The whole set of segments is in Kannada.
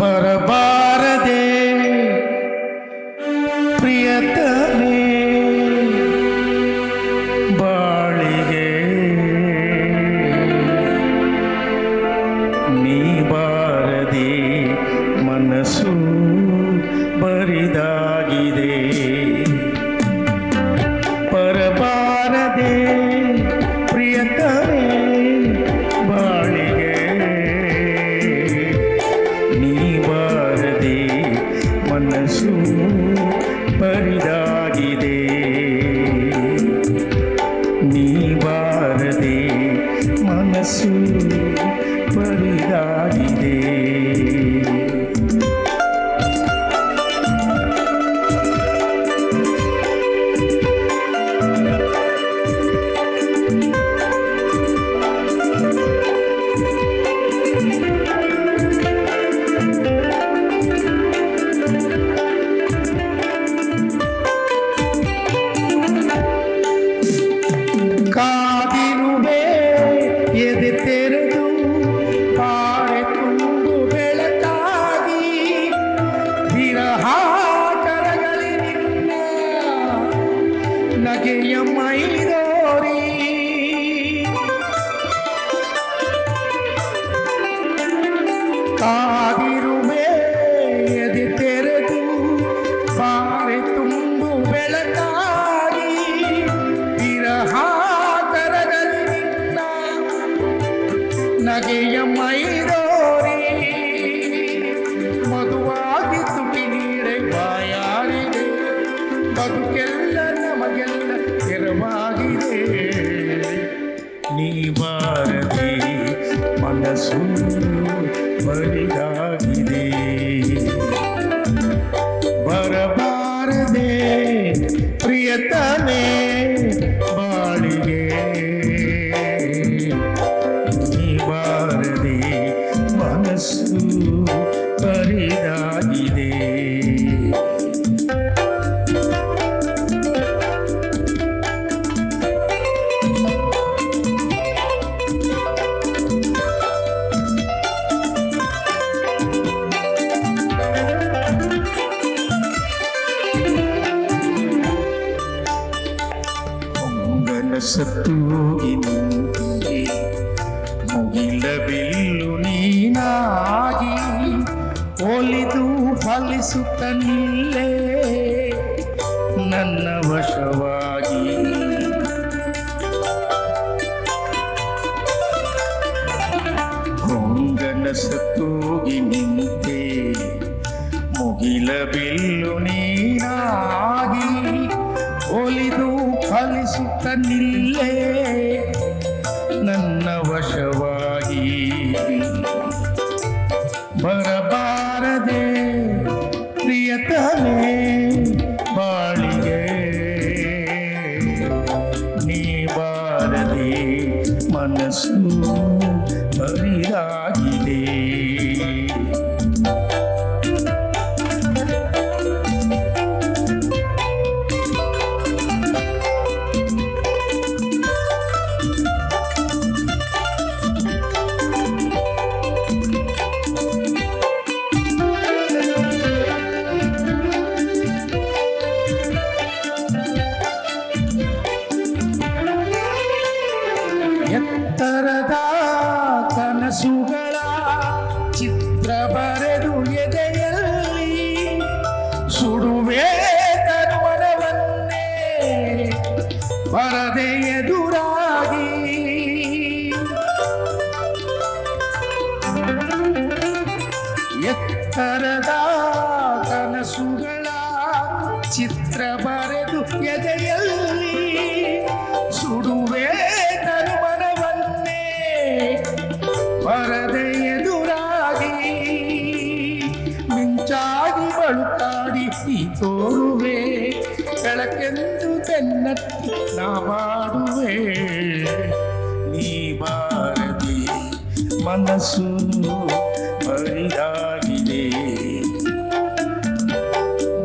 बर्बाद nation. ನಗೆಯ ಮೈದೋರಿ ಕಾದಿರುವೆ ಎದೆ ತೆರೆದು ಪಾರೆ ತುಂಬು ಬೆಳಕಾಗಿ ವಿರಹ ಕರಗಲಿ ನಿನ್ನ ನಗೆಯ ಮೈದೋರಿ ಮಧುವಾಗಿ ತುಟಿ ನೀರೆ ಬಾಯಾರಿದೆ ಬದುಕೆಲ್ಲ இரவாகிறே நீ பாரதி மனசும் வழிதாகி ಹೊಂಗನ ಹೋಗಿ ನಿಂತಿದೆ ಮುಗಿಲ ಬಿಲ್ಲು ನೀನಾಗಿ ಒಲಿದು ಫಲಿಸುತ್ತ ನಿಲ್ಲೇ. ನನ್ನ ವಶವಾಗಿ. ಹೊಂಗನ ಸತ್ತೂಗಿ ನಿಂತೆ ಮುಗಿಲ ಬಿಲ್ಲು ನೀನಾಗಿ ಒಲಿದು ಫಲಿಸುತ್ತ ನಿಲ್ಲೇ ನನ್ನ ವಶವಾಗಿ ಬರಬಾರದೆ ಪ್ರಿಯತನೇ ಬಾಳಿಗೆ. ನೀ ಬಾರದೆ ಮನಸ್ಸು ಎತ್ತರದ ಕನಸುಗಳ ಚಿತ್ರ ಬರೆದು ಎದೆಯಲ್ಲಿ ಸುಡುವೆ ತರುವನವನ್ನೇ ಬರದೆ ಎದುರಾಗಿ. ಎತ್ತರದ ಕನಸುಗಳ ಚಿತ್ರ ಬರೆದು ಎದೆಯಲ್ಲಿ ಬಳುಕಾಡಿ ಈ ತೋರುವೆ ಬೆಳಕೆಂದು ಬೆನ್ನತ್ತಿ ನಾ ಮಾಡುವೆ ನೀ ಬಾರದೆ ಮನಸ್ಸು ಬರಿದಾಗಿದೆ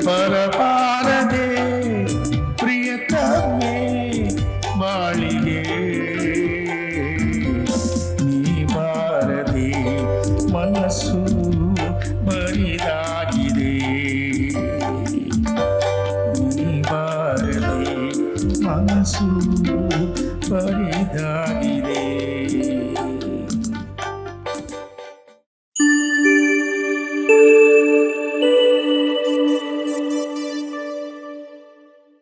ಬರಬಾರದೆ ಪ್ರಿಯತಮೇ ಬಾಳಿಗೆ ನೀ ಬಾರದೆ ಮನಸ್ಸು ಬರಿದಾಗಿದೆ பரிதா